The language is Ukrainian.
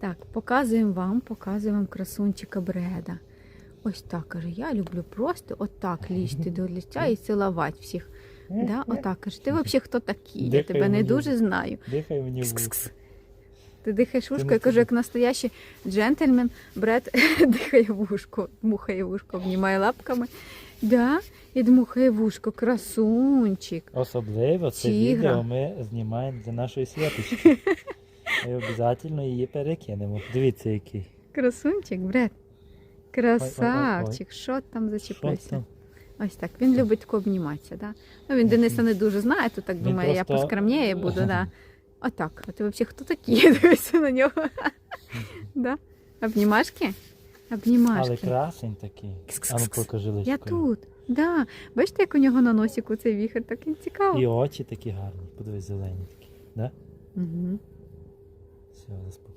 Так, показуємо вам, показуємо вам красунчика Бреда. Ось так каже, я люблю просто отак лізти до лиця і цілувати всіх. Да, отак каже, ти взагалі хто такий? Я тебе не дуже знаю. Дихай мені. Кс-кс-кс. Ти дихаєш вушко, я кажу, як настоящий джентльмен, бред дихає вушко, дмухає вушко, обнімає лапками. Да, і дмухає вушко, красунчик. Особливо це Тігра. відео ми знімаємо для нашої святочки. Ми обов'язково її перекинемо. Дивіться, який. Красунчик, бред. Красавчик, що там зачепився? Ось так. Він любить тако обніматися, да? Ну він Дениса не дуже знає, то так Він думає, я просто- поскромніє буду, да. Отак. А ти взагалі хто такий? Дивися на нього. да? Обнімашки? Обнімашки. Але красень такий. А ну покажи личко. Я тут. Да. Бачите, як у нього на носіку цей віхер, так він цікаво. І очі такі гарні. Подивись, зелені такі. Да? Угу. Все, заспокойся.